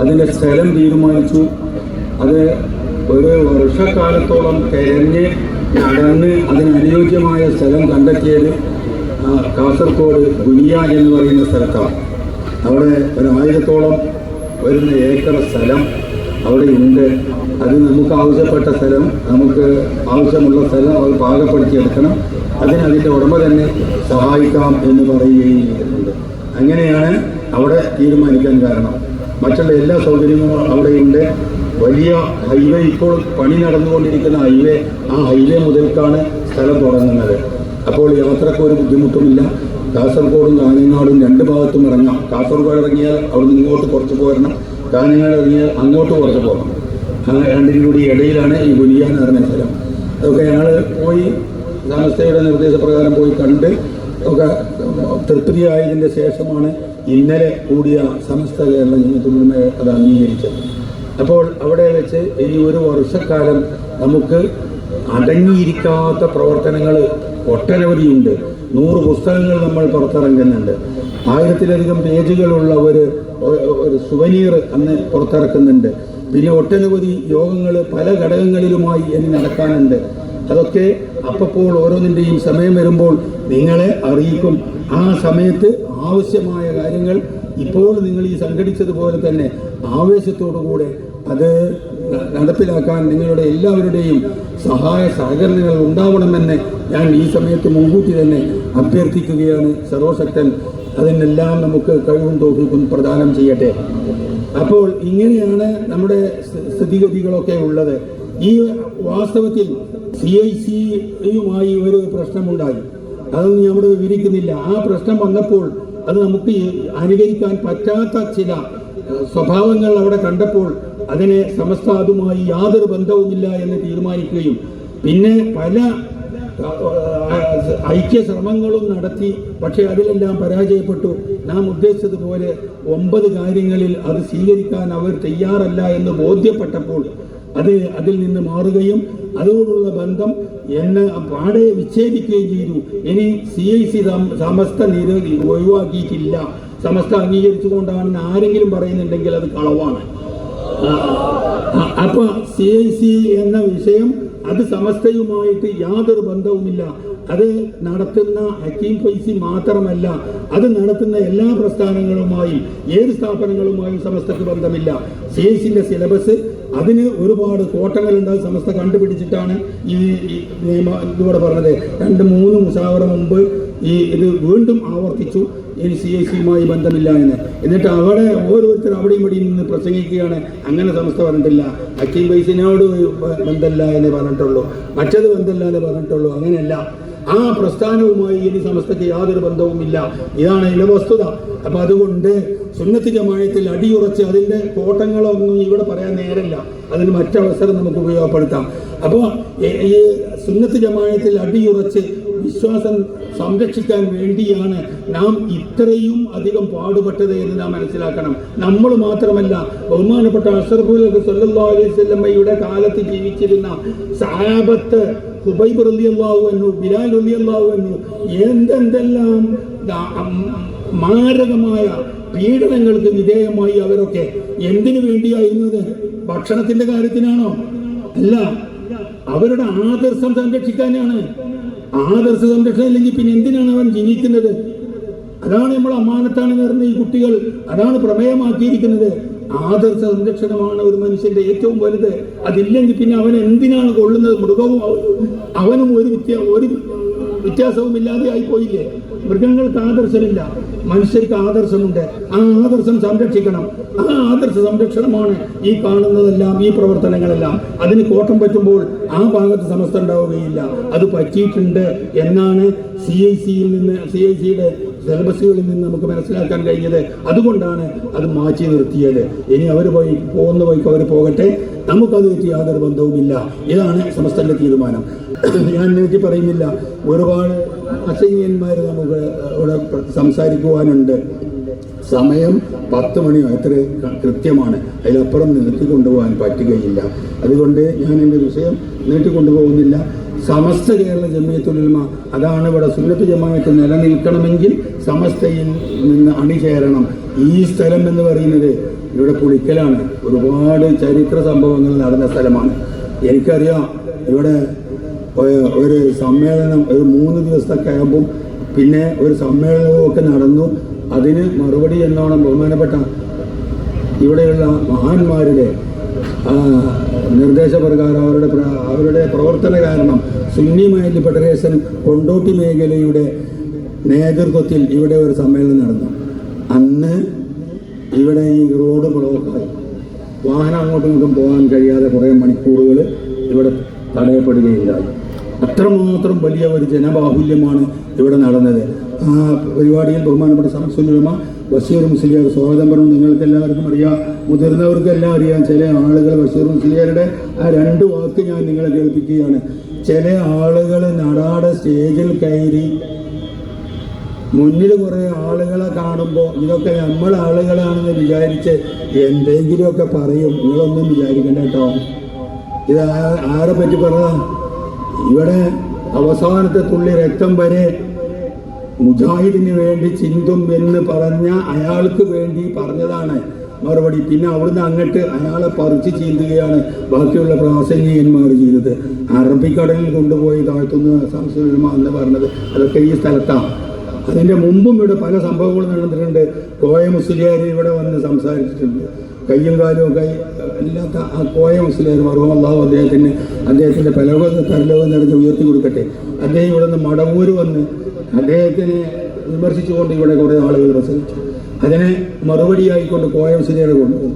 അതിന്റെ സ്ഥലം തീരുമാനിച്ചു. അത് ഒരു വർഷക്കാലത്തോളം തിരഞ്ഞ് നടന്ന് അതിനനുയോജ്യമായ സ്ഥലം കണ്ടെത്തിയത് കാസർഗോഡ് ഗുനിയ എന്ന് പറയുന്ന സ്ഥലത്താണ്. അവിടെ ഒരു ആയിരത്തോളം വരുന്ന ഏക്കർ സ്ഥലം അവിടെ ഉണ്ട് അത് നമുക്ക് ആവശ്യപ്പെട്ട സ്ഥലം നമുക്ക് ആവശ്യമുള്ള സ്ഥലം അത് പാകപ്പെടുത്തിയെടുക്കണം. അതിന് അതിന്റെ ഉടമ തന്നെ സഹായിക്കാം എന്ന് പറയുകയും അങ്ങനെയാണ് അവിടെ തീരുമാനിക്കാൻ കാരണം. മറ്റുള്ള എല്ലാ സൗകര്യങ്ങളും അവിടെയുണ്ട്. വലിയ ഹൈവേ ഇപ്പോൾ പണി നടന്നുകൊണ്ടിരിക്കുന്ന ഹൈവേ ആ ഹൈവേ മുതൽക്കാണ് സ്ഥലം തുടങ്ങുന്നത്. അപ്പോൾ യാത്രയ്ക്ക് ഒരു ബുദ്ധിമുട്ടുമില്ല. കാസർഗോഡും കാഞ്ഞങ്ങാടും രണ്ട് ഭാഗത്തും ഇറങ്ങാം. കാസർഗോഡ് ഇറങ്ങിയാൽ അവിടുന്ന് ഇങ്ങോട്ട് കുറച്ച് പോരണം. കാഞ്ഞങ്ങാട് ഇറങ്ങിയാൽ അങ്ങോട്ട് കുറച്ച് പോകണം. രണ്ടിനും കൂടി ഇടയിലാണ് ഈ ഗുലിയ എന്ന് പറഞ്ഞ സ്ഥലം. അതൊക്കെ ഞങ്ങൾ പോയി സമസ്തയുടെ നിർദ്ദേശപ്രകാരം പോയി കണ്ട് ഒക്കെ തൃപ്തിയായതിന്റെ ശേഷമാണ് ഇന്നലെ കൂടിയ സമസ്ത കേരള ജനത്തുടമ അത് അംഗീകരിച്ചത്. അപ്പോൾ അവിടെ വെച്ച് ഈ ഒരു വർഷക്കാലം നമുക്ക് അടങ്ങിയിരിക്കാത്ത പ്രവർത്തനങ്ങൾ ഒട്ടനവധിയുണ്ട്. നൂറ് പുസ്തകങ്ങൾ നമ്മൾ പുറത്തിറങ്ങുന്നുണ്ട്. ആയിരത്തിലധികം പേജുകളുള്ള ഒരു ഒരു സുവനീർ അന്ന് പുറത്തിറക്കുന്നുണ്ട്. പിന്നെ ഒട്ടനവധി യോഗങ്ങൾ പല ഘടകങ്ങളിലുമായി ഇനി നടക്കാനുണ്ട്. അതൊക്കെ അപ്പോൾ ഓരോന്നിന്റെയും സമയം വരുമ്പോൾ നിങ്ങളെ അറിയിക്കും. ആ സമയത്ത് ആവശ്യമായ കാര്യങ്ങൾ ഇപ്പോൾ നിങ്ങൾ ഈ സംഘടിച്ചതുപോലെ തന്നെ ആവേശത്തോടുകൂടെ അത് നടപ്പിലാക്കാൻ നിങ്ങളുടെ എല്ലാവരുടെയും സഹായ സഹകരണങ്ങൾ ഉണ്ടാവണമെന്ന് ഞാൻ ഈ സമയത്ത് മുൻകൂട്ടി തന്നെ അഭ്യർത്ഥിക്കുകയാണ് സർവശക്തൻ. അതിനെല്ലാം നമുക്ക് കഴിവും തോഫിക്കും പ്രദാനം ചെയ്യട്ടെ. അപ്പോൾ ഇങ്ങനെയാണ് നമ്മുടെ സ്ഥിതിഗതികളൊക്കെ ഉള്ളത്. ഈ വാസ്തവത്തിൽ സി ഐ സിയുമായി ഒരു പ്രശ്നമുണ്ടായി. അതൊന്നും നമ്മൾ വിവരിക്കുന്നില്ല. ആ പ്രശ്നം വന്നപ്പോൾ അത് നമുക്ക് അനുകരിക്കാൻ പറ്റാത്ത ചില സ്വഭാവങ്ങൾ അവിടെ കണ്ടപ്പോൾ അതിനെ സമസ്താതുമായി യാതൊരു ബന്ധവുമില്ല എന്ന് തീരുമാനിക്കുകയും പിന്നെ പല ഐക്യ ശ്രമങ്ങളും നടത്തി പക്ഷേ അതിലെല്ലാം പരാജയപ്പെട്ടു. നാം ഉദ്ദേശിച്ചതുപോലെ ഒമ്പത് കാര്യങ്ങളിൽ അത് സ്വീകരിക്കാൻ അവർ തയ്യാറല്ല എന്ന് ബോധ്യപ്പെട്ടപ്പോൾ അത് അതിൽ നിന്ന് മാറുകയും അതോടുള്ള ബന്ധം എന്നെ പാടെ വിച്ഛേദിക്കുകയും ചെയ്തു. ഇനി സി ഐ സി സമസ്ത നിര ഒഴിവാക്കിയിട്ടില്ല. സമസ്ത അംഗീകരിച്ചുകൊണ്ടാണെന്ന് ആരെങ്കിലും പറയുന്നുണ്ടെങ്കിൽ അത് കളവാണ്. അപ്പൊ സി ഐ സി എന്ന വിഷയം അത് സമസ്തയുമായിട്ട് യാതൊരു ബന്ധവുമില്ല. അത് നടത്തുന്ന ഹക്കീം ഫൈസി മാത്രമല്ല. അത് നടത്തുന്ന എല്ലാ പ്രസ്ഥാനങ്ങളുമായി ഏത് സ്ഥാപനങ്ങളുമായും സമസ്തക്ക് ബന്ധമില്ല. സി ഐ സിന്റെ സിലബസ് അതിന് ഒരുപാട് കോട്ടങ്ങളുണ്ട് സമസ്ത കണ്ടുപിടിച്ചിട്ടാണ് ഈ നിയമ ഇതിവിടെ പറഞ്ഞത്. രണ്ട് മൂന്ന് മുഷാവറ മുമ്പ് ഈ ഇത് വീണ്ടും ആവർത്തിച്ചു. ഇനി സി ഐ സിയുമായി ബന്ധമില്ല എന്ന്. എന്നിട്ട് അവിടെ ഓരോരുത്തർ അവിടെയും ഇവിടെയും നിന്ന് പ്രസംഗിക്കുകയാണ്. അങ്ങനെ സമസ്ത പറഞ്ഞിട്ടില്ല. അക്കീം വൈസിനോട് ബന്ധമില്ല എന്ന് പറഞ്ഞിട്ടുള്ളൂ. മറ്റത് ബന്ധമില്ല എന്ന് പറഞ്ഞിട്ടുള്ളൂ. അങ്ങനെയല്ല. ആ പ്രസ്ഥാനവുമായി ഇനി സമസ്തയ്ക്ക് യാതൊരു ബന്ധവുമില്ല ഇതാണ് ഇല വസ്തുത. അപ്പൊ അതുകൊണ്ട് സുന്നത്തി ജമായത്തിൽ അടിയുറച്ച് അതിന്റെ കോട്ടങ്ങളൊന്നും ഇവിടെ പറയാൻ നേരമില്ല. അതിന് മറ്റവസരം നമുക്ക് ഉപയോഗപ്പെടുത്താം. അപ്പോൾ ഈ സുന്നത്ത് ജമായത്തിൽ അടിയുറച്ച് വിശ്വാസം സംരക്ഷിക്കാൻ വേണ്ടിയാണ് നാം ഇത്രയും അധികം പാടുപെട്ടത് എന്ന് നാം മനസ്സിലാക്കണം. നമ്മൾ മാത്രമല്ല ബഹുമാനപ്പെട്ട അഷറഫുൽ സല്ലല്ലാഹു അലൈഹി കാലത്ത് ജീവിച്ചിരുന്ന സാബത്ത് ഹുബൈബ് റളിയല്ലാഹു എന്നു ബിലാൽ റളിയല്ലാഹു എന്നു എന്തെന്തെല്ലാം മാരകമായ പീഡനങ്ങൾക്ക് വിധേയമായി അവരൊക്കെ എന്തിനു വേണ്ടിയായിരുന്നത് ഭക്ഷണത്തിന്റെ കാര്യത്തിനാണോ? അല്ല അവരുടെ ആദർശം സംരക്ഷിക്കാനാണ്. ആദർശ സംരക്ഷണം ഇല്ലെങ്കിൽ പിന്നെ എന്തിനാണ് അവൻ ജീവിക്കുന്നത്? അതാണ് നമ്മൾ അമാനത്താണ് നേർന്ന ഈ കുട്ടികൾ അതാണ് പ്രമേയമാക്കിയിരിക്കുന്നത്. ആദർശ സംരക്ഷണമാണ് ഒരു മനുഷ്യന്റെ ഏറ്റവും വലുത്. അതില്ലെങ്കിൽ പിന്നെ അവൻ എന്തിനാണ് കൊള്ളുന്നത്? മൃഗവും അവനും ഒരു വ്യത്യാ ഒരു വ്യത്യാസവും ഇല്ലാതെ ആയി പോയില്ലേ മൃഗങ്ങൾക്ക് ആദർശമില്ല. മനുഷ്യർക്ക് ആദർശമുണ്ട്. ആ ആദർശം സംരക്ഷിക്കണം. ആ ആദർശ സംരക്ഷണമാണ് ഈ കാണുന്നതെല്ലാം ഈ പ്രവർത്തനങ്ങളെല്ലാം. അതിന് കോട്ടം പറ്റുമ്പോൾ ആ ഭാഗത്ത് സമസ്ത ഉണ്ടാവുകയില്ല. അത് പറ്റിയിട്ടുണ്ട് എന്നാണ് സി ഐ സിയിൽ നിന്ന് സി ഐ സിയുടെ സിലബസുകളിൽ നിന്ന് നമുക്ക് മനസ്സിലാക്കാൻ കഴിഞ്ഞത്. അതുകൊണ്ടാണ് അത് മാറ്റി നിർത്തിയത്. ഇനി അവർ പോയി പോകുന്ന വഴിക്ക് അവർ പോകട്ടെ. നമുക്കത് പറ്റി യാതൊരു ബന്ധവുമില്ല. ഇതാണ് സമസ്തന്റെ തീരുമാനം. ഞാൻ നീട്ടി പറയുന്നില്ല. ഒരുപാട് അസൈന്യന്മാർ നമുക്ക് ഇവിടെ സംസാരിക്കുവാനുണ്ട്. സമയം പത്ത് മണി എത്ര കൃത്യമാണ്. അതിലപ്പുറം നിർത്തിക്കൊണ്ടുപോകാൻ പറ്റുകയില്ല. അതുകൊണ്ട് ഞാൻ എന്റെ വിഷയം നീട്ടിക്കൊണ്ടുപോകുന്നില്ല. സമസ്ത കേരള ജമിയത്തുലമ അതാണ് ഇവിടെ സുന്നത്ത് ജമാഅത്ത് നിലനിൽക്കണമെങ്കിൽ സമസ്തയിൽ നിന്ന് അണിചേരണം. ഈ സ്ഥലം എന്ന് പറയുന്നത് ഇവിടെ പുളിക്കലാണ്. ഒരുപാട് ചരിത്ര സംഭവങ്ങൾ നടന്ന സ്ഥലമാണ്. എനിക്കറിയാം ഇവിടെ ഒരു സമ്മേളനം ഒരു മൂന്ന് ദിവസത്തെ ക്യാമ്പും പിന്നെ ഒരു സമ്മേളനവും ഒക്കെ നടന്നു. അതിന് മറുപടി എന്നോണം ബഹുമാനപ്പെട്ട ഇവിടെയുള്ള മഹാന്മാരുടെ നിർദ്ദേശപ്രകാരം അവരുടെ അവരുടെ പ്രവർത്തന കാരണം സുന്നി മൈൽ ഫെഡറേഷൻ കൊണ്ടോട്ടി മേഖലയുടെ നേതൃത്വത്തിൽ ഇവിടെ ഒരു സമ്മേളനം നടന്നു. അന്ന് ഇവിടെ ഈ റോഡ് ബ്ലോക്കായി. വാഹനം അങ്ങോട്ടും ഇങ്ങോട്ടും പോകാൻ കഴിയാതെ കുറേ മണിക്കൂറുകൾ ഇവിടെ തടയപ്പെടുകയുണ്ടായി അത്രമാത്രം വലിയ ഒരു ജനബാഹുല്യമാണ് ഇവിടെ നടന്നത്. ആ പരിപാടിയിൽ ബഹുമാനപ്പെട്ട സംസുലമ ബഷീർ മുസ്ലിയാർ സ്വാഗതം പറഞ്ഞു. നിങ്ങൾക്ക് എല്ലാവർക്കും അറിയാം മുതിർന്നവർക്കെല്ലാം അറിയാം ചില ആളുകൾ ബഷീർ മുസ്ലിയാരുടെ ആ രണ്ട് വാക്ക് ഞാൻ നിങ്ങളെ കേൾപ്പിക്കുകയാണ്. ചില ആളുകൾ നടാടെ സ്റ്റേജിൽ കയറി മുന്നിൽ കുറേ ആളുകളെ കാണുമ്പോൾ ഇതൊക്കെ നമ്മൾ ആളുകളാണെന്ന് വിചാരിച്ച് എന്തെങ്കിലുമൊക്കെ പറയും. നിങ്ങളൊന്നും വിചാരിക്കണ്ട കേട്ടോ. ഇത് ആരെ പറ്റി പറഞ്ഞ ഇവിടെ അവസാനത്തെ തുള്ളി രക്തം വരെ മുജാഹിദിന് വേണ്ടി ചിന്തും എന്ന് പറഞ്ഞ അയാൾക്ക് വേണ്ടി പറഞ്ഞതാണ് മറുപടി. പിന്നെ അവിടുന്ന് അങ്ങോട്ട് അയാളെ പറിച്ച് ചീന്തുകയാണ് ബാക്കിയുള്ള പ്രാസംഗികന്മാർ ചെയ്തത്. അറബിക്കടലിൽ കൊണ്ടുപോയി താഴ്ത്തുന്ന സംസ്കൃതമ പറഞ്ഞത്. അതൊക്കെ ഈ സ്ഥലത്താണ് അതിന്റെ മുമ്പും ഇവിടെ പല സംഭവങ്ങളും നടന്നിട്ടുണ്ട്. കോയ മുസ്ലിയാർ ഇവിടെ വന്ന് സംസാരിച്ചിട്ടുണ്ട്. കയ്യും കാലും ഒക്കെ ഇല്ലാത്ത ആ കോയ മുസ്ലിം മറുപടി അള്ളാഹു അദ്ദേഹത്തിന് അദ്ദേഹത്തിന്റെ പലവ പരലോകം നിറഞ്ഞ് ഉയർത്തി കൊടുക്കട്ടെ. അദ്ദേഹം ഇവിടെ നിന്ന് മടവൂര് വന്ന് അദ്ദേഹത്തിനെ വിമർശിച്ചുകൊണ്ട് ഇവിടെ കുറേ ആളുകൾ പ്രസംഗിച്ചു. അതിനെ മറുപടിയായിക്കൊണ്ട് കോയ മുസ്ലിയെ കൊണ്ടുപോകും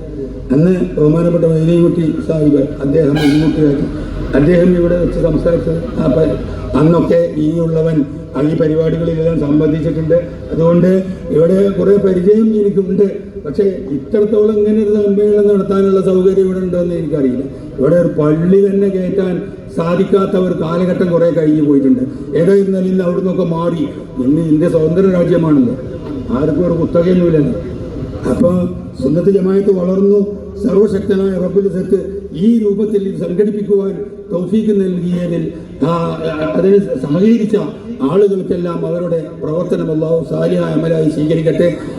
അന്ന് ബഹുമാനപ്പെട്ട മൈനീകുട്ടി സാഹിബ് അദ്ദേഹം മുൻകൂട്ടിയാക്കി അദ്ദേഹം ഇവിടെ വെച്ച് സംസാരിച്ചത് അന്നൊക്കെ ഇനിയുള്ളവൻ ആ ഈ പരിപാടികളിലെല്ലാം സംബന്ധിച്ചിട്ടുണ്ട്. അതുകൊണ്ട് ഇവിടെ കുറേ പരിചയം എനിക്കുണ്ട്. പക്ഷേ ഇത്രത്തോളം ഇങ്ങനെ ഒരു സമ്മേളനം നടത്താനുള്ള സൗകര്യം ഇവിടെ ഉണ്ടോയെന്ന് എനിക്കറിയില്ല. ഇവിടെ ഒരു പള്ളി തന്നെ കയറ്റാൻ സാധിക്കാത്ത ഒരു കാലഘട്ടം കുറേ കഴിഞ്ഞു പോയിട്ടുണ്ട്. ഏതായിരുന്നാലും ഇന്ന് അവിടെ നിന്നൊക്കെ മാറി. ഇന്ന് ഇന്ത്യ സ്വതന്ത്ര രാജ്യമാണല്ലോ. ആർക്കും ഒരു കുത്തകയൊന്നുമില്ലല്ലോ അപ്പോൾ സുന്നത്ത് ജമായത്ത് വളർന്നു. സർവശക്തനായ റബ്ബുൽ സത്ത് ഈ രൂപത്തിൽ സംഘടിപ്പിക്കുവാൻ തൗഫീക്ക് നൽകിയതിൽ അതിന് സഹകരിച്ച ആളുകൾക്കെല്ലാം അവരുടെ പ്രവർത്തനം അള്ളാഹു സാലിഹായ അമലായി സ്വീകരിക്കട്ടെ.